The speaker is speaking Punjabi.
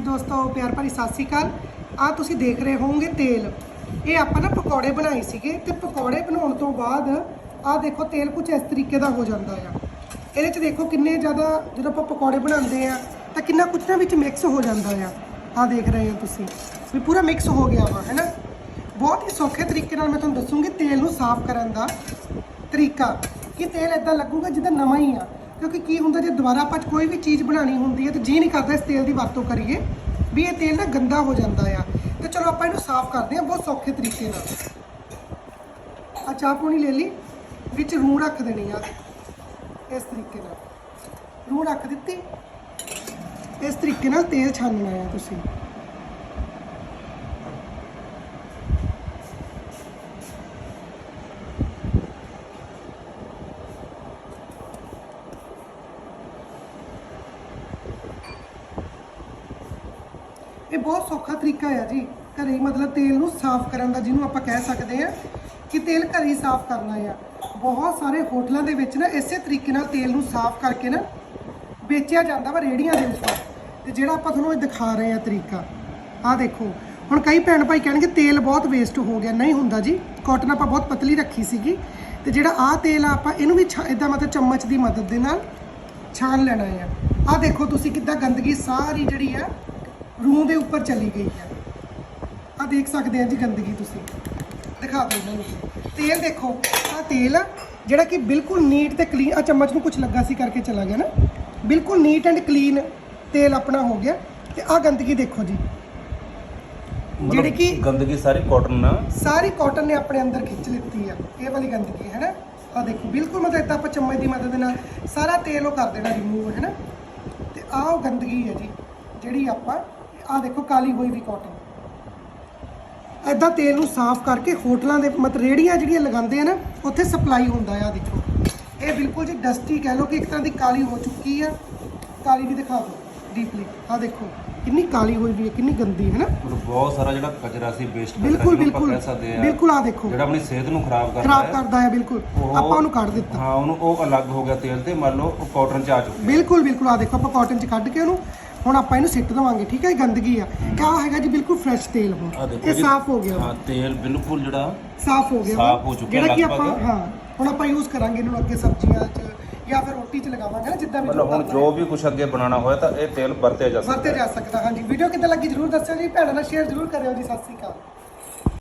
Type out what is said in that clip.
ਹਾਂਜੀ ਦੋਸਤੋ, ਪਿਆਰ ਭਰੀ ਸਤਿ ਸ਼੍ਰੀ ਅਕਾਲ। ਆ ਤੁਸੀਂ ਦੇਖ ਰਹੇ ਹੋਵੋਗੇ ਤੇਲ। ਇਹ ਆਪਾਂ ਨਾ ਪਕੌੜੇ ਬਣਾਏ ਸੀਗੇ ਤੇ ਪਕੌੜੇ ਬਣਾਉਣ ਤੋਂ ਬਾਅਦ ਆ ਦੇਖੋ, ਤੇਲ ਕੁਝ ਇਸ ਤਰੀਕੇ ਦਾ ਹੋ ਜਾਂਦਾ ਆ। ਇਹਦੇ ਚ ਦੇਖੋ ਕਿੰਨੇ ਜ਼ਿਆਦਾ ਜਦੋਂ ਆਪਾਂ ਪਕੌੜੇ ਬਣਾਉਂਦੇ ਆ, ਤਾਂ ਕਿੰਨਾ ਕੁਝ ਨਾ ਵਿੱਚ ਮਿਕਸ ਹੋ ਜਾਂਦਾ ਆ। ਆ ਦੇਖ ਰਹੇ ਹੋ ਤੁਸੀਂ। ਵੀ ਪੂਰਾ ਮਿਕਸ ਹੋ ਗਿਆ ਵਾ ਹੈਨਾ ਬਹੁਤ ਹੀ ਸੌਖੇ ਤਰੀਕੇ ਨਾਲ ਮੈਂ ਤੁਹਾਨੂੰ ਦੱਸੂਗੀ ਤੇਲ ਨੂੰ ਸਾਫ਼ ਕਰਨ ਦਾ ਤਰੀਕਾ। ਕਿ ਤੇਲ ਇਦਾਂ ਲੱਗੂਗਾ ਜਿੱਦਾਂ ਨਵਾਂ ਹੀ ਆ। ਕਿਉਂਕਿ ਕੀ ਹੁੰਦਾ, ਜੇ ਦੁਬਾਰਾ ਆਪਾਂ ਕੋਈ ਵੀ ਚੀਜ਼ ਬਣਾਉਣੀ ਹੁੰਦੀ ਹੈ ਤਾਂ ਜੀ ਨਹੀਂ ਕਰਦਾ ਇਸ ਤੇਲ ਦੀ ਵਰਤੋਂ ਕਰੀਏ, ਵੀ ਇਹ ਤੇਲ ਨਾ ਗੰਦਾ ਹੋ ਜਾਂਦਾ ਆ। ਤੇ ਚਲੋ ਆਪਾਂ ਇਹਨੂੰ ਸਾਫ਼ ਕਰਦੇ ਹਾਂ ਬਹੁਤ ਸੌਖੇ ਤਰੀਕੇ ਨਾਲ। ਆ ਚਾਹ ਪੂਣੀ ਲੈ ਲਈ, ਵਿੱਚ ਰੂਹ ਰੱਖ ਦੇਣੀ ਆ। ਇਸ ਤਰੀਕੇ ਨਾਲ। ਰੂਹ ਰੱਖ ਦਿੱਤੀ। ਇਸ ਤਰੀਕੇ ਨਾਲ ਤੇਲ ਛਾਨਣਾ ਆ ਤੁਸੀਂ। ਇਹ ਬਹੁਤ ਸੌਖਾ ਤਰੀਕਾ ਆ ਜੀ। ਘਰੇ ਹੀ ਮਤਲਬ ਤੇਲ ਨੂੰ ਸਾਫ਼ ਕਰਨ ਦਾ, ਜਿਹਨੂੰ ਆਪਾਂ ਕਹਿ ਸਕਦੇ ਆ ਕਿ ਤੇਲ ਘਰੇ ਹੀ ਸਾਫ਼ ਕਰਨਾ ਆ। ਬਹੁਤ ਸਾਰੇ ਹੋਟਲਾਂ ਦੇ ਵਿੱਚ ਨਾ ਇਸੇ ਤਰੀਕੇ ਨਾਲ ਤੇਲ ਨੂੰ ਸਾਫ਼ ਕਰਕੇ ਨਾ ਵੇਚਿਆ ਜਾਂਦਾ ਵਾ ਰੇੜੀਆਂ ਦੇ ਉੱਪਰ ਤੇ ਜਿਹੜਾ ਆਪਾਂ ਤੁਹਾਨੂੰ ਇਹ ਦਿਖਾ ਰਹੇ ਆ ਤਰੀਕਾ, ਆਹ ਦੇਖੋ। ਹੁਣ ਕਈ ਭੈਣ ਭਾਈ ਕਹਿਣਗੇ ਤੇਲ ਬਹੁਤ ਵੇਸਟ ਹੋ ਗਿਆ। ਨਹੀਂ ਹੁੰਦਾ ਜੀ। ਕਾਟਨ ਆਪਾਂ ਬਹੁਤ ਪਤਲੀ ਰੱਖੀ ਸੀਗੀ। ਤੇ ਜਿਹੜਾ ਆਹ ਤੇਲ ਆ, ਆਪਾਂ ਇਹਨੂੰ ਵੀ ਇਦਾਂ ਮਤਲਬ ਚਮਚ ਦੀ ਮਦਦ ਦੇ ਨਾਲ ਛਾਣ ਲੈਣਾ ਆ। ਆਹ ਦੇਖੋ ਤੁਸੀਂ ਕਿੱਦਾਂ ਗੰਦਗੀ ਸਾਰੀ ਜਿਹੜੀ ਆ ਰੂਹ ਦੇ ਉੱਪਰ ਚਲੀ ਗਈ ਆ। ਆ ਦੇਖ ਸਕਦੇ ਆ ਜੀ ਗੰਦਗੀ ਤੁਸੀਂ। ਦਿਖਾ ਦਿਓ ਇਹਨਾਂ ਨੂੰ ਤੇਲ ਦੇਖੋ ਆ ਤੇਲ ਜਿਹੜਾ ਕਿ ਬਿਲਕੁਲ ਨੀਟ ਤੇ ਕਲੀਨ ਆ ਚਮਚ ਨੂੰ ਕੁਝ ਲੱਗਾ ਸੀ ਕਰਕੇ ਚਲਾ ਗਿਆ ਨਾ। ਬਿਲਕੁਲ ਨੀਟ ਐਂਡ ਕਲੀਨ ਤੇਲ ਆਪਣਾ ਹੋ ਗਿਆ। ਤੇ ਆ ਗੰਦਗੀ ਦੇਖੋ ਜੀ। ਜਿਹੜੀ ਕਿ- ਗੰਦਗੀ ਸਾਰੀ ਕਾਟਨ ਆ ਸਾਰੀ ਕਾਟਨ ਨੇ ਆਪਣੇ ਅੰਦਰ ਖਿੱਚ ਲਿੱਤੀ ਆ। ਇਹ ਵਾਲੀ ਗੰਦਗੀ ਹੈ ਨਾ? ਆ ਦੇਖੋ ਬਿਲਕੁਲ ਮਤਲਬ ਏਦਾਂ ਆਪਾਂ ਚਮਚ ਦੀ ਮਦਦ ਨਾਲ ਸਾਰਾ ਤੇਲ ਉਹ ਕਰ ਦੇਣਾ ਰਿਮੂਵ ਹੈ ਨਾ? ਤੇ ਆਹ ਉਹ ਗੰਦਗੀ ਹੈ ਜੀ ਜਿਹੜੀ ਆਪਾਂ ਆ ਦੇਖੋ ਕਾਲੀ ਹੋਈ ਵੀ ਕਾਟਨ ਏਦਾਂ ਤੇਲ ਨੂੰ ਸਾਫ਼ ਕਰਕੇ ਹੋਟਲਾਂ ਦੇ ਮਤਲਬ ਰੇੜੀਆਂ ਜਿਹੜੀਆਂ ਲਗਾਉਂਦੇ ਆ ਨਾ ਉੱਥੇ ਸਪਲਾਈ ਹੁੰਦਾ ਆ ਦੇਖੋ। ਇਹ ਬਿਲਕੁਲ ਜੀ ਡਸਟੀ ਕਹਿ ਲਓ ਕਿ ਇੱਕ ਤਰ੍ਹਾਂ ਦੀ ਕਾਲੀ ਹੋ ਚੁੱਕੀ ਆ। ਕਾਲੀ ਵੀ ਦਿਖਾ ਦਿਓ ਡੀਪਲੀ ਆ ਦੇਖੋ ਕਿੰਨੀ ਕਾਲੀ ਹੋਈ ਵੀ ਹੈ ਕਿੰਨੀ ਗੰਦੀ ਹੈ ਨਾ? ਬਹੁਤ ਸਾਰਾ ਜਿਹੜਾ ਕਚਰਾ ਸੀ ਵੇਸਟ ਬਿਲਕੁਲ ਬਿਲਕੁਲ। ਬਿਲਕੁਲ ਆ ਦੇਖੋ। ਜਿਹੜਾ ਆਪਣੀ ਸਿਹਤ ਨੂੰ ਖਰਾਬ ਕਰਦਾ ਖਰਾਬ ਕਰਦਾ ਹੈ ਬਿਲਕੁਲ। ਆਪਾਂ ਉਹਨੂੰ ਕੱਢ ਦਿੱਤਾ। ਹਾਂ ਉਹਨੂੰ ਉਹ ਅਲੱਗ ਹੋ ਗਿਆ ਤੇਲ ਤੇ ਮੰਨ ਲਓ ਉਹ ਕਾਟਨ ਚ ਆ ਚੁੱਕਿਆ। ਬਿਲਕੁਲ ਬਿਲਕੁਲ ਆ ਦੇਖੋ ਆਪਾਂ ਕਾਟਨ ਚ ਕੱਢ ਕੇ ਉਹਨੂੰ ਹੁਣ ਆਪਾਂ ਇਹਨੂੰ ਸਿੱਟ ਦਵਾਂਗੇ ਠੀਕ ਹੈ? ਇਹ ਗੰਦਗੀ ਆ। ਕਿਆ ਹੈਗਾ ਜੀ ਬਿਲਕੁਲ ਫਰੈਸ਼ ਤੇਲ ਆ ਹੁਣ ਦੇਖੋ ਇਹ ਜੀ, ਸਾਫ਼ ਹੋ ਗਿਆ ਹਾਂ ਤੇਲ ਬਿਲਕੁਲ ਜਿਹੜਾ ਸਾਫ਼ ਹੋ ਗਿਆ ਸਾਫ਼ ਹੋ ਚੁੱਕਿਆ ਜਿਹੜਾ ਕਿ ਆਪਾਂ ਲਗਭਗ। ਹਾਂ ਹੁਣ ਆਪਾਂ ਯੂਜ਼ ਕਰਾਂਗੇ ਇਹਨੂੰ ਅੱਗੇ ਸਬਜ਼ੀਆਂ 'ਚ ਜਾਂ ਫਿਰ ਰੋਟੀ 'ਚ ਲਗਾਵਾਂਗੇ ਨਾ ਜਿੱਦਾਂ ਵੀ ਮਤਲਬ ਹੁਣ ਜੋ ਵੀ ਕੁਝ ਅੱਗੇ ਬਣਾਉਣਾ ਹੋਇਆ ਤਾਂ ਇਹ ਤੇਲ ਵਰਤਿਆ ਜਾ ਸਕਦਾ ਵਰਤੇ ਜਾ ਸਕਦਾ ਹਾਂਜੀ। ਵੀਡੀਓ ਕਿੱਦਾਂ ਲੱਗੀ ਜਰੂਰ ਦੱਸਿਓ ਜੀ। ਭੈਣਾਂ ਨਾਲ ਸ਼ੇਅਰ ਜਰੂਰ ਕਰਿਓ ਜੀ। ਸਤਿ ਸ਼੍ਰੀ ਅਕਾਲ।